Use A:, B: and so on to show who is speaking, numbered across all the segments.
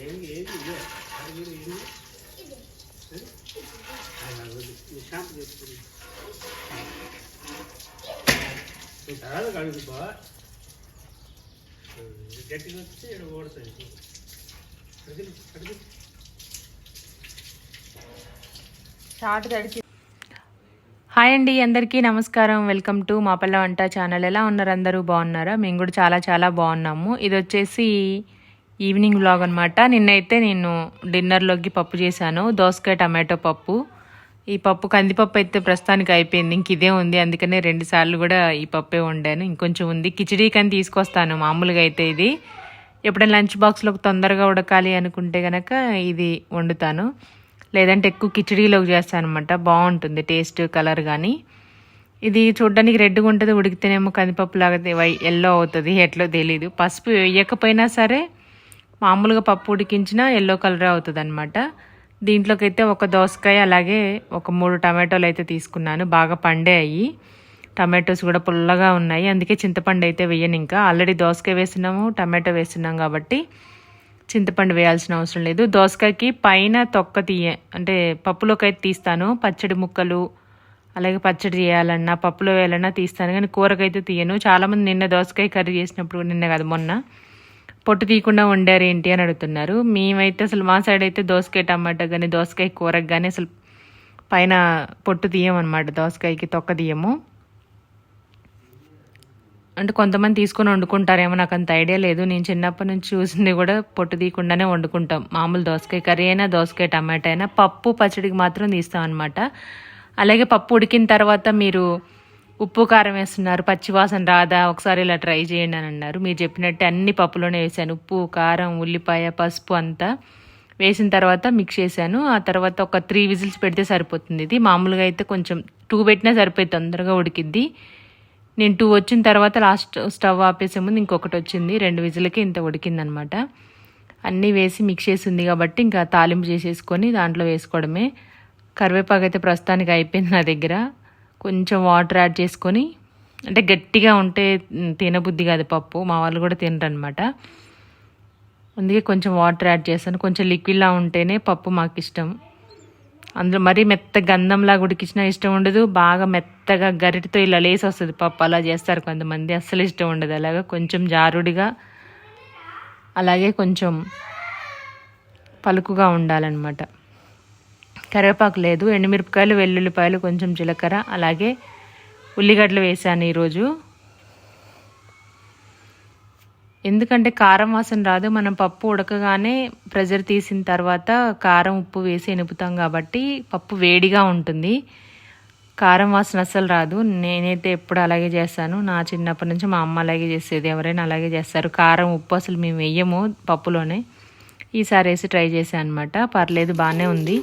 A: ఏది ఏది ఇదే. అది కూడా ఏంది షాంపు చెప్తుంది నువ్వు తర్వాత గట్టిగా వచ్చి ఇక్కడ కడుగు
B: షార్ట్ తడిచి హాయ్ అండి అందరికీ నమస్కారం. వెల్కమ్ టు మా పల్ల వంట ఛానల్. ఎలా ఉన్నారు అందరూ? బాగున్నారా? మేము కూడా చాలా చాలా బాగున్నాము. ఇది వచ్చేసి ఈవినింగ్ వ్లాగ్ అనమాట నిన్నైతే నేను డిన్నర్లోకి పప్పు చేశాను. దోసకాయ టమాటో పప్పు. ఈ పప్పు కందిపప్పు అయితే ప్రస్తుతానికి అయిపోయింది. ఇంక ఇదే ఉంది. అందుకనే రెండు సార్లు కూడా ఈ పప్పే వండాను. ఇంకొంచెం ఉంది. కిచిడీ కానీ తీసుకొస్తాను. మామూలుగా అయితే ఇది. ఎప్పుడైనా లంచ్ బాక్స్లోకి తొందరగా ఉడకాలి అనుకుంటే కనుక ఇది వండుతాను. లేదంటే ఎక్కువ కిచడీలోకి చేస్తాను అనమాట బాగుంటుంది టేస్ట్ కలర్ కానీ ఇది చూడడానికి రెడ్గా ఉంటుంది. ఉడికితేనేమో కందిపప్పు లాగా ఎల్లో అవుతుంది. ఎట్లో తెలీదు. పసుపు వేయకపోయినా సరే మామూలుగా పప్పు ఉడికించినా ఎల్లో కలరే అవుతుంది అనమాట దీంట్లోకి అయితే ఒక దోసకాయ అలాగే ఒక మూడు టమాటోలు అయితే తీసుకున్నాను. బాగా పండే అయ్యి. టమాటోస్ కూడా పుల్లగా ఉన్నాయి. అందుకే చింతపండు అయితే వేయను ఇంకా. ఆల్రెడీ దోసకాయ వేసినాము టమాటో వేస్తున్నాం కాబట్టి చింతపండు వేయాల్సిన అవసరం లేదు. దోసకాయకి పైన తొక్క తీయ అంటే పప్పులోకి అయితే తీస్తాను. పచ్చడి ముక్కలు అలాగే పచ్చడి చేయాలన్నా పప్పులో వేయాలన్నా తీస్తాను. కానీ కూరకైతే తీయను. చాలామంది నిన్న దోసకాయ కర్రీ చేసినప్పుడు నిన్న కదా మొన్న పొట్టు తీయకుండా వండారేంటి అని అడుగుతున్నారు. మేమైతే అసలు మా సైడ్ అయితే దోసకాయ టమాటా కానీ దోసకాయ కూరకు కానీ అసలు పైన పొట్టు తీయమన్నమాట. దోసకాయకి తొక్క తీయము. అంటే కొంతమంది తీసుకొని వండుకుంటారేమో నాకు అంత ఐడియా లేదు. నేను చిన్నప్పటి నుంచి చూసింది కూడా పొట్టు తీయకుండానే వండుకుంటాం. మామూలు దోసకాయ కర్రీ అయినా దోసకాయ టమాటా అయినా పప్పు పచ్చడికి మాత్రం తీస్తాం అనమాట అలాగే పప్పు ఉడికిన తర్వాత మీరు ఉప్పు కారం వేస్తున్నారు పచ్చివాసన రాదా ఒకసారి ఇలా ట్రై చేయండి అని అన్నారు. మీరు చెప్పినట్టే అన్ని పప్పులోనే వేసాను. ఉప్పు కారం ఉల్లిపాయ పసుపు అంతా వేసిన తర్వాత మిక్స్ చేశాను. ఆ తర్వాత ఒక త్రీ విజిల్స్ పెడితే సరిపోతుంది. ఇది మామూలుగా అయితే కొంచెం టూ పెట్టినా సరిపోయి తొందరగా ఉడికిద్ది. నేను టూ వచ్చిన తర్వాత లాస్ట్ స్టవ్ ఆపేసే ముందు ఇంకొకటి వచ్చింది. రెండు విజిల్కి ఇంత ఉడికిందనమాట. అన్నీ వేసి మిక్స్ చేసి ఉంది కాబట్టి ఇంకా తాలింపు చేసేసుకొని దాంట్లో వేసుకోవడమే. కరివేపాకు అయితే ప్రస్తుతానికి అయిపోయింది నా దగ్గర. కొంచెం వాటర్ యాడ్ చేసుకొని అంటే గట్టిగా ఉంటే తినబుద్ధి కాదు పప్పు మా వాళ్ళు కూడా తినరు అనమాట అందుకే కొంచెం వాటర్ యాడ్ చేస్తాను. కొంచెం లిక్విడ్లా ఉంటేనే పప్పు మాకు ఇష్టం అందులో మరీ మెత్త గంధంలాగా ఉడికించినా ఇష్టం ఉండదు. బాగా మెత్తగా గరిటతో ఇలా లేసి వస్తుంది పప్పు. అలా చేస్తారు కొంతమంది. అస్సలు ఇష్టం ఉండదు. అలాగా కొంచెం జారుడిగా అలాగే కొంచెం పలుకుగా ఉండాలన్నమాట. కరివేపాకు లేదు ఎండుమిరపకాయలు వెల్లుల్లిపాయలు కొంచెం జీలకర్ర అలాగే ఉల్లిగడ్డలు వేసాను ఈరోజు. ఎందుకంటే కారం వాసన రాదు మనం పప్పు ఉడకగానే ప్రెజర్ తీసిన తర్వాత కారం ఉప్పు వేసి ఎనుపుతాం కాబట్టి పప్పు వేడిగా ఉంటుంది. కారం వాసన అస్సలు రాదు. నేనైతే ఎప్పుడు అలాగే చేస్తాను. నా చిన్నప్పటి నుంచి మా అమ్మ అలాగే చేసేది. ఎవరైనా అలాగే చేస్తారు. కారం ఉప్పు అసలు మేము వెయ్యము పప్పులోనే. ఈసారి వేసి ట్రై చేశాను అనమాట పర్లేదు బాగానే ఉంది.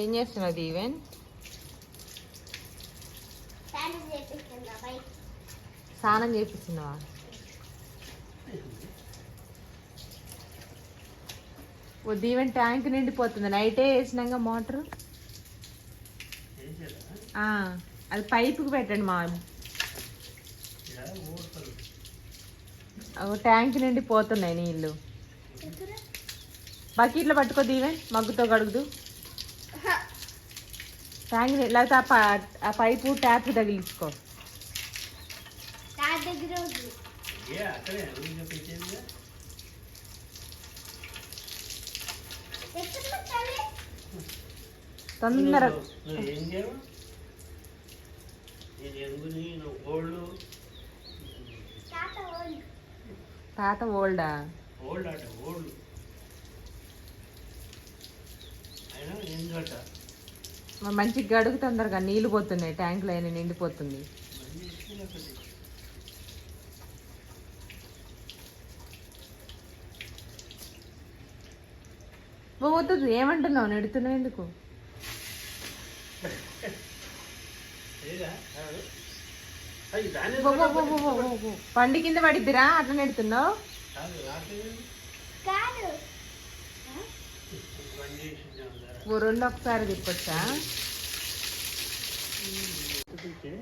B: ఏం చేస్తున్నది ఈవెన్ స్నానం చేపిస్తున్నావా ఓ దీవెన్ ట్యాంక్ నిండిపోతుంది నైటే వేసినాక మోటార్ అది పైపుకి పెట్టండి మా ట్యాంక్ నిండి పోతున్నాయి నీళ్ళు. బకెట్లో పట్టుకో దీవెన్ మగ్గుతో కడుగుదు. ట్యాంక్ ని- లేకపోతే ఆ ప- ఆ పైపు ట్యాప్ తగిలించుకో. తొందర తాత ఓల్డా.
A: ఓల్డ్? అట ఓల్డ్. అయినా
B: మరి మంచిగా గడుగు తొందరగా నీళ్ళు పోతున్నాయి ట్యాంకులో అయినా నిండిపోతుంది. పోతుంది ఏమంటున్నావు? నెడుతున్నావు ఎందుకు. పండి కింద పడిద్దిరా అట్లా నెడుతున్నావు
A: కాదు రాట్లేదు బండి చేసిందా ఉందా?
B: ఓ రెండు ఒకసారి తిప్పొచ్చా?
A: తింటే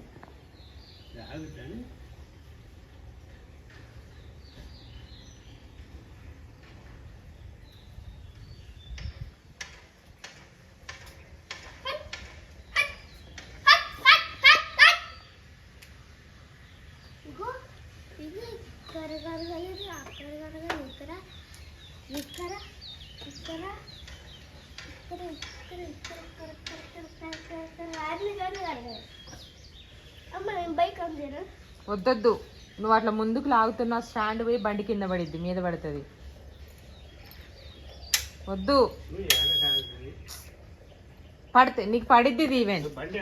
B: వద్దొద్దు. నువ్వు అట్లా ముందుకు లాగుతున్న స్టాండ్ పోయి బండి కింద పడిద్ది మీద పడుతుంది. వద్దు. పడితే నీకు పడిద్ది ఇది ఈవెన్
A: బండి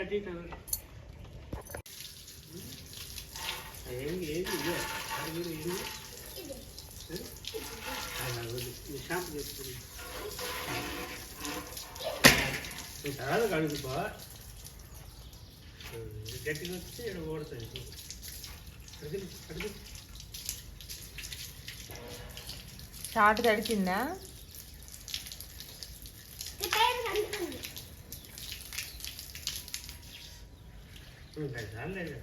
A: గట్టిగా వచ్చి ఇక్కడ ఓడుతుంది అడుగు అడుగు
B: షార్ట్ తడిచిందా
C: టైర్ కనిపిస్తుంది
A: రాలేదు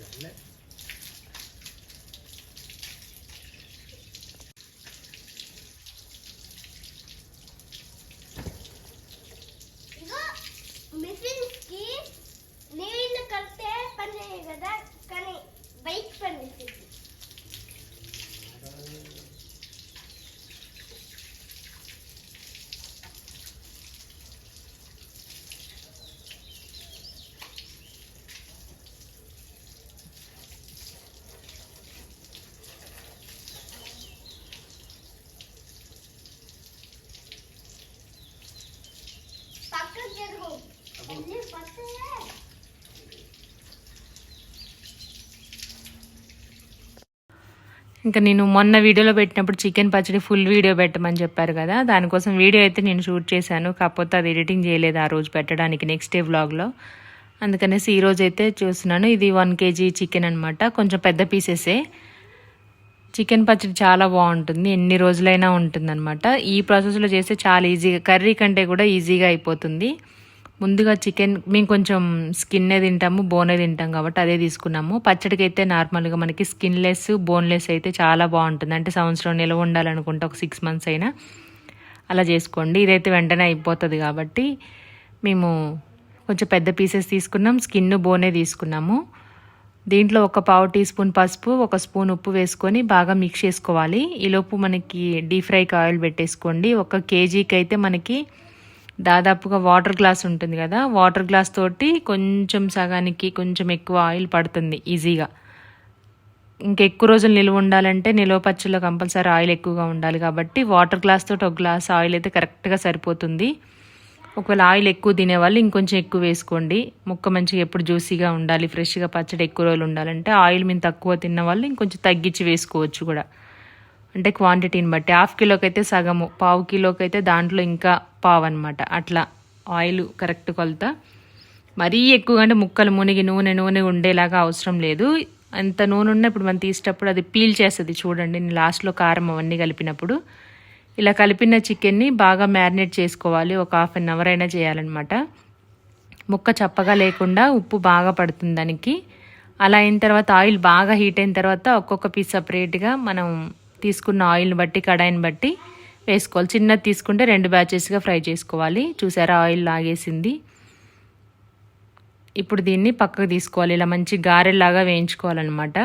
A: రాలే
C: ఇగో మిషన్స్కి నీళ్ళు కలిపితే పని చేయదు కదా కానీ బైక్ పని చేస్తుంది పక్కకు జరుగు అన్నీ పక్కనే
B: ఇంకా నేను మొన్న వీడియోలో పెట్టినప్పుడు చికెన్ పచ్చడి ఫుల్ వీడియో పెట్టమని చెప్పారు కదా దానికోసం వీడియో అయితే నేను షూట్ చేశాను. కాకపోతే అది ఎడిటింగ్ చేయలేదు ఆ రోజు పెట్టడానికి నెక్స్ట్ డే వ్లాగ్లో అందుకనేసి ఈ రోజు అయితే చూస్తున్నాను. ఇది వన్ కేజీ చికెన్ అనమాట కొంచెం పెద్ద పీసెసే. చికెన్ పచ్చడి చాలా బాగుంటుంది ఎన్ని రోజులైనా ఉంటుందన్నమాట. ఈ ప్రాసెస్లో చేస్తే చాలా ఈజీగా కర్రీ కంటే కూడా ఈజీగా అయిపోతుంది. ముందుగా చికెన్ మేము కొంచెం స్కిన్నే తింటాము బోనే తింటాం కాబట్టి అదే తీసుకున్నాము. పచ్చడికి అయితే నార్మల్గా మనకి స్కిన్లెస్ బోన్లెస్ అయితే చాలా బాగుంటుంది. అంటే సంవత్సరం నిల్వ ఉండాలనుకుంటే ఒక సిక్స్ మంత్స్ అయినా అలా చేసుకోండి. ఇదైతే వెంటనే అయిపోతుంది కాబట్టి మేము కొంచెం పెద్ద పీసెస్ తీసుకున్నాం స్కిన్ బోనే తీసుకున్నాము. దీంట్లో ఒక పావు టీ స్పూన్ పసుపు ఒక స్పూన్ ఉప్పు వేసుకొని బాగా మిక్స్ చేసుకోవాలి. ఈలోపు మనకి డీప్ ఫ్రైకి ఆయిల్ పెట్టేసుకోండి. ఒక కేజీకి అయితే మనకి దాదాపుగా వాటర్ గ్లాస్ ఉంటుంది కదా వాటర్ గ్లాస్ తోటి కొంచెం సగానికి కొంచెం ఎక్కువ ఆయిల్ పడుతుంది ఈజీగా. ఇంకెక్కువ రోజులు నిల్వ ఉండాలంటే నిల్వ పచ్చల్లో కంపల్సరీ ఆయిల్ ఎక్కువగా ఉండాలి కాబట్టి వాటర్ గ్లాస్ తోటి ఒక గ్లాస్ ఆయిల్ అయితే కరెక్ట్గా సరిపోతుంది. ఒకవేళ ఆయిల్ ఎక్కువ తినేవాళ్ళు ఇంకొంచెం ఎక్కువ వేసుకోండి. ముక్క మంచిగా ఎప్పుడు జ్యూసీగా ఉండాలి ఫ్రెష్గా పచ్చడి ఎక్కువ రోజులు ఉండాలంటే ఆయిల్ మేము తక్కువ తిన్న వాళ్ళు ఇంకొంచెం తగ్గించి వేసుకోవచ్చు కూడా. అంటే క్వాంటిటీని బట్టి. హాఫ్ కిలోకి అయితే సగము పావు కిలోకి అయితే దాంట్లో ఇంకా పావు అనమాట అట్లా ఆయిల్ కరెక్ట్ కొలత. మరీ ఎక్కువగా అంటే ముక్కలు మునిగి నూనె నూనె ఉండేలాగా అవసరం లేదు. అంత నూనె ఉన్న ఇప్పుడు మనం తీసేటప్పుడు అది పీల్ చేస్తుంది చూడండి. నేను లాస్ట్లో కారం అవన్నీ కలిపినప్పుడు. ఇలా కలిపిన చికెన్ని బాగా మ్యారినేట్ చేసుకోవాలి. ఒక హాఫ్ అన్ అవర్ అయినా చేయాలన్నమాట. ముక్క చప్పగా లేకుండా ఉప్పు బాగా పడుతుంది దానికి. అలా అయిన తర్వాత ఆయిల్ బాగా హీట్ అయిన తర్వాత ఒక్కొక్క పీస్ సపరేట్గా మనం తీసుకున్న ఆయిల్ని బట్టి కడాయిని బట్టి వేసుకోవాలి. చిన్నది తీసుకుంటే రెండు బ్యాచెస్గా ఫ్రై చేసుకోవాలి. చూసారా? ఆయిల్ లాగేసింది. ఇప్పుడు దీన్ని పక్కకు తీసుకోవాలి. ఇలా మంచి గారెలాగా వేయించుకోవాలన్నమాట.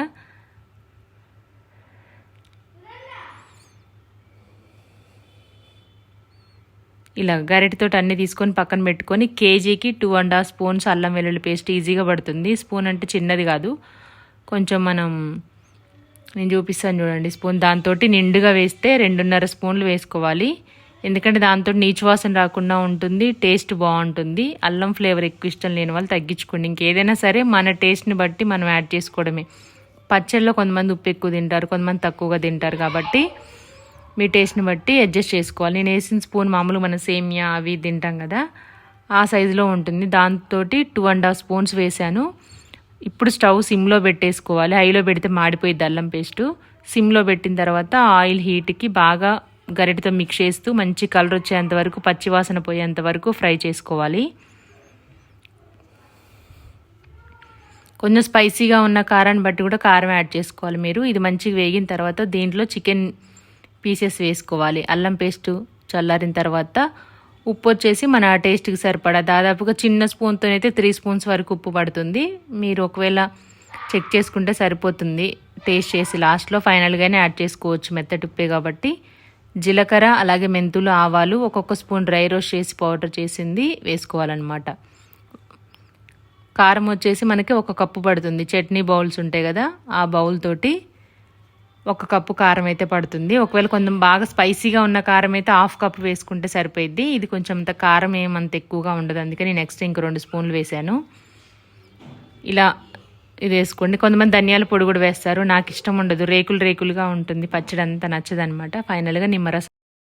B: ఇలా గరిటెతో అన్ని తీసుకొని పక్కన పెట్టుకొని కేజీకి టూ అండ్ హాఫ్ స్పూన్స్ అల్లం వెల్లుల్లి పేస్ట్ ఈజీగా పడుతుంది. స్పూన్ అంటే చిన్నది కాదు. కొంచెం మనం నేను చూపిస్తాను చూడండి స్పూన్. దాంతో నిండుగా వేస్తే రెండున్నర స్పూన్లు వేసుకోవాలి. ఎందుకంటే దాంతో నీచు వాసన రాకుండా ఉంటుంది టేస్ట్ బాగుంటుంది. అల్లం ఫ్లేవర్ ఎక్కువ ఇష్టం లేని వాళ్ళు తగ్గించుకోండి. ఇంకేదైనా సరే మన టేస్ట్ని బట్టి మనం యాడ్ చేసుకోవడమే. పచ్చళ్ళలో కొంతమంది ఉప్పు ఎక్కువ తింటారు కొంతమంది తక్కువగా తింటారు కాబట్టి మీ టేస్ట్ని బట్టి అడ్జస్ట్ చేసుకోవాలి. నేను వేసిన స్పూన్ మామూలు మన సేమియా అవి తింటాం కదా ఆ సైజులో ఉంటుంది. దాంతో టూ అండ్ హాఫ్ స్పూన్స్ వేసాను ఇప్పుడు స్టవ్ సిమ్లో పెట్టేసుకోవాలి. హైలో పెడితే మాడిపోయింది అల్లం పేస్టు. సిమ్లో పెట్టిన తర్వాత ఆయిల్ హీట్కి బాగా గరిటతో మిక్స్ చేస్తూ మంచి కలర్ వచ్చేంత వరకు పచ్చివాసన పోయేంత వరకు ఫ్రై చేసుకోవాలి. కొంచెం స్పైసీగా ఉన్న కారాన్ని బట్టి కూడా కారం యాడ్ చేసుకోవాలి మీరు. ఇది మంచిగా వేగిన తర్వాత దీంట్లో చికెన్ పీసెస్ వేసుకోవాలి. అల్లం పేస్టు చల్లారిన తర్వాత ఉప్పు వచ్చేసి మన టేస్ట్కి సరిపడా. దాదాపుగా చిన్న స్పూన్తో అయితే త్రీ స్పూన్స్ వరకు ఉప్పు పడుతుంది. మీరు ఒకవేళ చెక్ చేసుకుంటే సరిపోతుంది టేస్ట్ చేసి. లాస్ట్లో ఫైనల్గానే యాడ్ చేసుకోవచ్చు మెత్తటి ఉప్పే కాబట్టి. జీలకర్ర అలాగే మెంతులు ఆవాలు ఒక్కొక్క స్పూన్ డ్రై రోస్ట్ చేసి పౌడర్ చేసింది వేసుకోవాలన్నమాట. కారం వచ్చేసి మనకి ఒక కప్పు పడుతుంది. చట్నీ బౌల్స్ ఉంటాయి కదా ఆ బౌల్ తోటి ఒక కప్పు కారం అయితే పడుతుంది. ఒకవేళ కొంచెం బాగా స్పైసీగా ఉన్న కారం అయితే హాఫ్ కప్ వేసుకుంటే సరిపోయిద్ది. ఇది కొంచెం అంత కారం ఏమంత ఎక్కువగా ఉండదు. అందుకని నెక్స్ట్ ఇంక రెండు స్పూన్లు వేసాను ఇలా ఇది వేసుకోండి. కొంతమంది ధనియాల పొడి కూడా వేస్తారు. నాకు ఇష్టం ఉండదు. రేకులు రేకులుగా ఉంటుంది. పచ్చడి అంతా నచ్చదనమాట. ఫైనల్గా నిమ్మరసం.